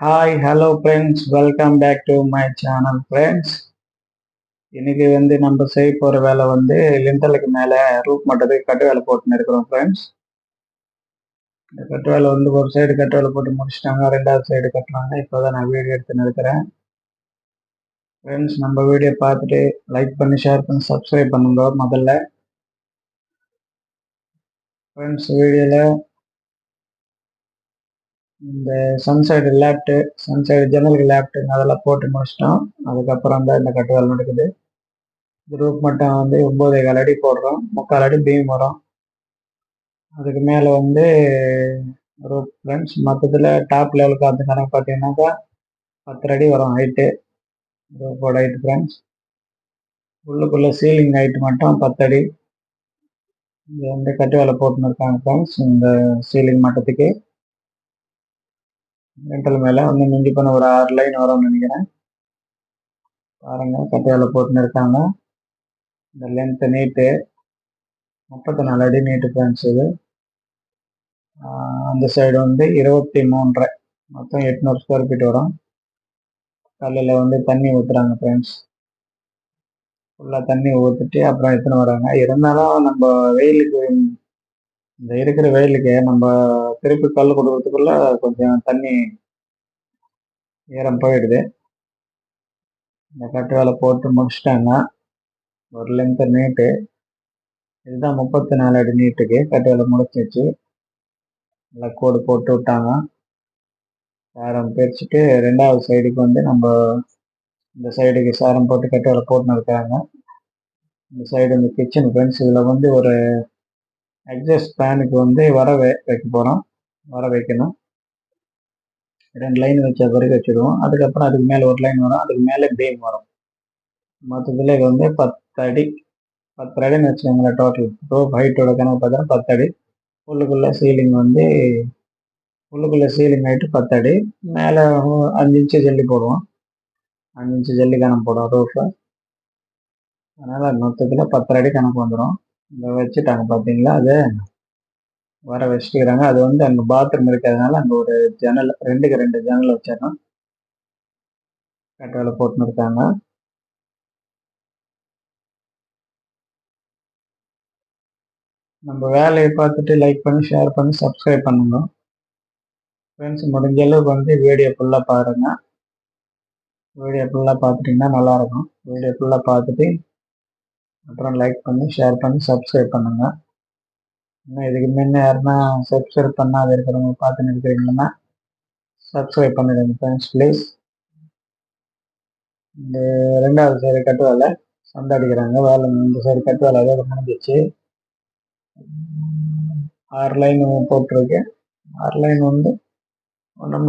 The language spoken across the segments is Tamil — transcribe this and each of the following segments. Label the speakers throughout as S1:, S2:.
S1: Hi hello friends welcome back to my channel friends இன்னைக்கு வந்து நம்ம செய்ய போகிற வேலை வந்து லிண்டலுக்கு மேலே ரூப் மட்டத்துக்கு கட்டு வேலை போட்டுன்னு இருக்கிறோம் ஃப்ரெண்ட்ஸ் இந்த கட்டு வேலை வந்து ஒரு சைடு கட்டு வேலை போட்டு முடிச்சிட்டாங்க ரெண்டாவது சைடு கட்டுறாங்க. இப்போ தான் நான் வீடியோ எடுத்துன்னு இருக்கிறேன். ஃப்ரெண்ட்ஸ் நம்ம வீடியோ பார்த்துட்டு லைக் பண்ணி ஷேர் பண்ணி சப்ஸ்கிரைப் பண்ணுங்க முதல்ல. ஃப்ரெண்ட்ஸ் வீடியோவில் இந்த சன்சைடு லேப்டு சன்சைடு ஜன்னலுக்கு லேப்டு அதெல்லாம் போட்டு முடிச்சிட்டோம். அதுக்கப்புறம் தான் இந்த கட்டு வேலை நடக்குது ரூப் மட்டும் வந்து ஒம்பது கால் அடி போடுறோம். முக்கால் அடி பீம் வரும். அதுக்கு மேலே வந்து ரூப் ஃப்ரெண்ட்ஸ் மொத்தத்தில் டாப் லெவலுக்கு அந்த கணக்கு பார்த்தீங்கன்னாக்கா பத்து அடி வரும் ஹைட்டு ரூப்போட ஹைட்டு ஃப்ரெண்ட்ஸ் உள்ளுக்குள்ளே சீலிங் ஹைட்டு மட்டும் பத்தடி இது வந்து கட்டு வேலை போட்டுன்னு இருக்காங்க ஃப்ரெண்ட்ஸ் இந்த சீலிங் மட்டத்துக்கு மென்டல் மேலே வந்து மிஞ்சி பண்ண ஒரு ஆறு லைன் வரும்னு நினைக்கிறேன். பாருங்க கட்டையால் போட்டுன்னு இருக்காங்க. இந்த லென்த்து நீட்டு முப்பத்தி நாலு அடி நீட்டு ஃப்ரெண்ட்ஸ் இது. அந்த சைடு வந்து இருபத்தி மூன்றரை மொத்தம் எட்நூறு ஸ்கொயர் ஃபீட் வரும். கல்லில் வந்து தண்ணி ஊற்றுறாங்க ஃப்ரெண்ட்ஸ் ஃபுல்லாக தண்ணி ஊற்றிட்டு அப்புறம் எடுத்துன்னு வராங்க? இருந்தாலும் நம்ம வெயிலுக்கு இந்த இருக்கிற வெயிலுக்கு நம்ம திருப்பி கல் கொடுக்கறதுக்குள்ள கொஞ்சம் தண்ணி ஈரம் போயிடுது. இந்த கட்டு வேலை போட்டு முடிச்சிட்டாங்க. ஒரு லென்த்து நீட்டு. இதுதான் முப்பத்தி நாலு அடி நீட்டுக்கு கட்டு வேலை முடிச்சிச்சு நல்லா கோடு போட்டு விட்டாங்க. சாரம் பிரிச்சுட்டு ரெண்டாவது சைடுக்கு வந்து நம்ம இந்த சைடுக்கு சாரம் போட்டு கட்டு வேலை போட்டுன்னு இருக்காங்க. இந்த சைடு இந்த கிச்சன் ஃப்ரெண்ட்ஸ் இதில் வந்து ஒரு அட்ஜஸ்ட் ஃபேனுக்கு வந்து வர வை வைக்க போகிறோம் வர வைக்கணும் ரெண்டு லைன் வச்ச பிறகு வச்சுடுவோம் அதுக்கப்புறம் அதுக்கு மேலே ஒரு லைன் வரும் அதுக்கு மேலே பீம் வரும் மொத்தத்தில் இது வந்து பத்து அடி பத்து அடின்னு வச்சுக்கோங்களேன் டோட்டல் ரோப் ஹைட்டோட கணக்கு பார்த்தா பத்து அடி உள்ளுக்குள்ளே சீலிங் வந்து உள்ளுக்குள்ளே சீலிங் ஹைட்டு பத்து அடி மேலே அஞ்சு இன்ச்சு ஜல்லி போடுவோம் அஞ்சு இன்ச்சு ஜல்லி கணக்கு போடுவோம் ரோஃபை அதனால் மொத்தத்தில் பத்தரை அடி கணக்கு வந்துடும் இங்கே வச்சுட்டாங்க பார்த்தீங்களா? அதை வர வச்சுட்டுக்கிறாங்க அது வந்து அங்கே பாத்ரூம் இருக்கிறதுனால அங்கே ஒரு ஜன்னல் ரெண்டுக்கு ரெண்டு ஜன்னல் வச்சிடணும். கட்டாவில் போட்டுன்னு இருக்காங்க. நம்ம வேலையை பார்த்துட்டு லைக் பண்ணி ஷேர் பண்ணி சப்ஸ்கிரைப் பண்ணுங்க. ஃப்ரெண்ட்ஸ் முடிஞ்ச அளவுக்கு வந்து வீடியோ ஃபுல்லாக பாருங்கள் வீடியோ ஃபுல்லாக பார்த்துட்டிங்கன்னா நல்லாயிருக்கும் வீடியோ ஃபுல்லாக பார்த்துட்டு அப்புறம் லைக் பண்ணி ஷேர் பண்ணி சப்ஸ்கிரைப் பண்ணுங்கள் இன்னும் இதுக்கு முன்ன யாருன்னா சப்ஸ்கிரைப் பண்ணாத இருக்கிறவங்க பார்த்துன்னு இருக்கிறீங்கன்னா சப்ஸ்கிரைப் பண்ணிடுங்க ஃப்ரெண்ட்ஸ் ப்ளீஸ் இந்த ரெண்டாவது சைடு கட்டு வேலை சண்டை அடிக்கிறாங்க வேலை இந்த சைடு கட்டு வேலை அதோட முடிஞ்சிச்சு ஆறு லைன் போட்டிருக்கு. ஆறு லைன் வந்து நம்ம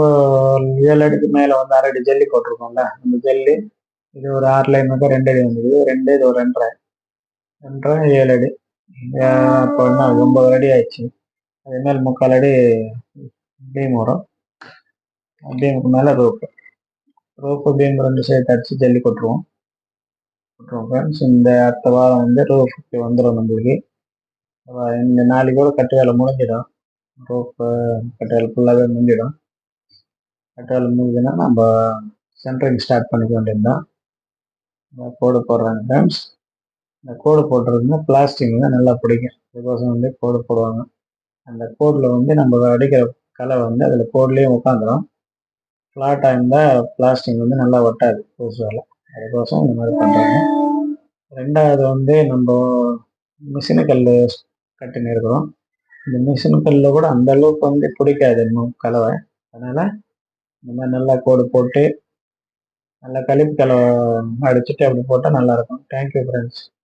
S1: ஏழு அடிக்கு மேலே வந்து அரை அடி ஜல்லி போட்டிருக்கோம்ல அந்த ஜல்லி இது ஒரு ஆறு லைன் ரெண்டு அடி வந்துடுது ரெண்டு இது ஒரு ரெண்டரை. ரெண்டரை ஏழு அடி. இப்போ என்ன ஒன்பது அடி ஆயிடுச்சு. அதே மேல் முக்கால் அடி பீம் வரும். பீமுக்கு மேலே ரோப்பு. ரோப்பு பீம் ரெண்டு சைடு அடிச்சு ஜல்லி கொட்டுருவோம். கொட்டுருவோம் ஃப்ரெண்ட்ஸ் இந்த அடுத்த வாரம் வந்து ரோப்புக்கு வந்துடும் நம்மளுக்கு. இந்த நாளைக்கு கூட கட்டு வேலை முடிஞ்சிடும். ரோப்பு கட்டு வேலை ஃபுல்லாகவே முடிஞ்சிடும். கட்டு வேலை முடிஞ்சுன்னா நம்ம சென்ட்ரிங் ஸ்டார்ட் பண்ணிக்க வேண்டியது தான் போடுறாங்க ஃப்ரெண்ட்ஸ் இந்த கோடு போட்டுறதுனா பிளாஸ்டிக் வந்து நல்லா பிடிக்கும். இதுக்கோசம் வந்து கோடு போடுவாங்க. அந்த கோடில் வந்து நம்ம அடிக்கிற கலை வந்து அதில் கோட்லேயும் உட்காந்துடும் ஃப்ளாட்டாக இருந்தால் பிளாஸ்டிக் வந்து நல்லா ஒட்டாது பூசு வேலை அதுக்கோசம் இந்த மாதிரி பண்ணுறாங்க ரெண்டாவது வந்து நம்ம மிஷினு கல் கட்டின்னு இருக்கிறோம். இந்த மிஷினு கல்லில் கூட அந்த அளவுக்கு வந்து பிடிக்காது இன்னும் கலவை அதனால் இந்த மாதிரி நல்லா கோடு போட்டு நல்லா கழிப்பு கலவை அடிச்சுட்டு அப்படி போட்டால் நல்லாயிருக்கும் தேங்க்யூ ஃப்ரெண்ட்ஸ்